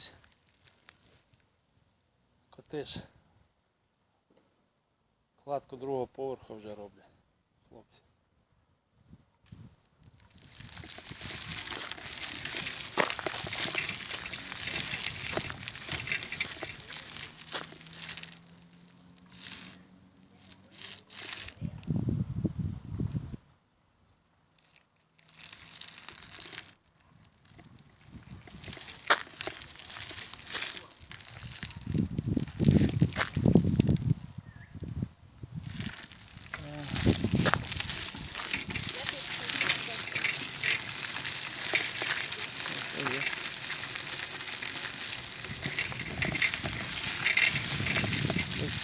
ось. Коти кладку другого поверху вже роблять, хлопці.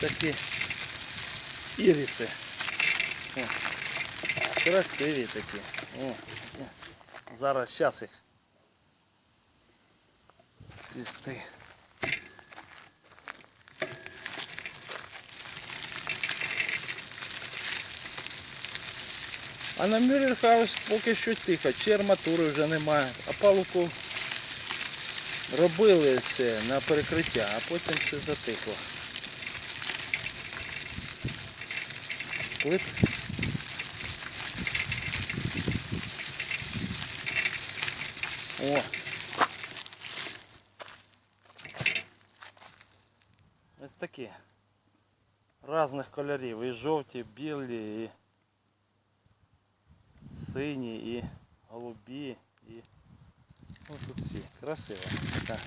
Такі іріси. О, красиві такі. О. Зараз час їх цвісти. А на Мюррерхаус поки що тихо, чи арматури вже немає, а палубку робили це на перекриття, а потім все затихло. Плит. О. Ось такі. Разних кольорів. І жовті, білі, і сині, і голубі, і ну тут всі. Красиво. Так.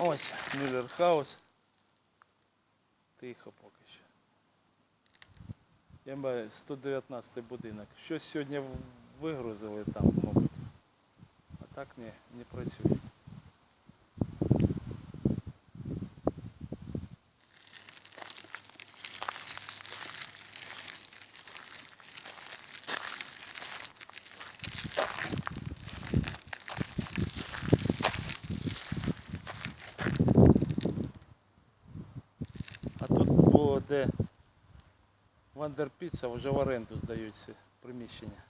Ось Мюллер Хаус. Тихо поки що. Я маю 119 будинок. Щось сьогодні вигрузили там, мабуть. А так не, не працює. Де Вандерпіца вже в оренду здаються приміщення.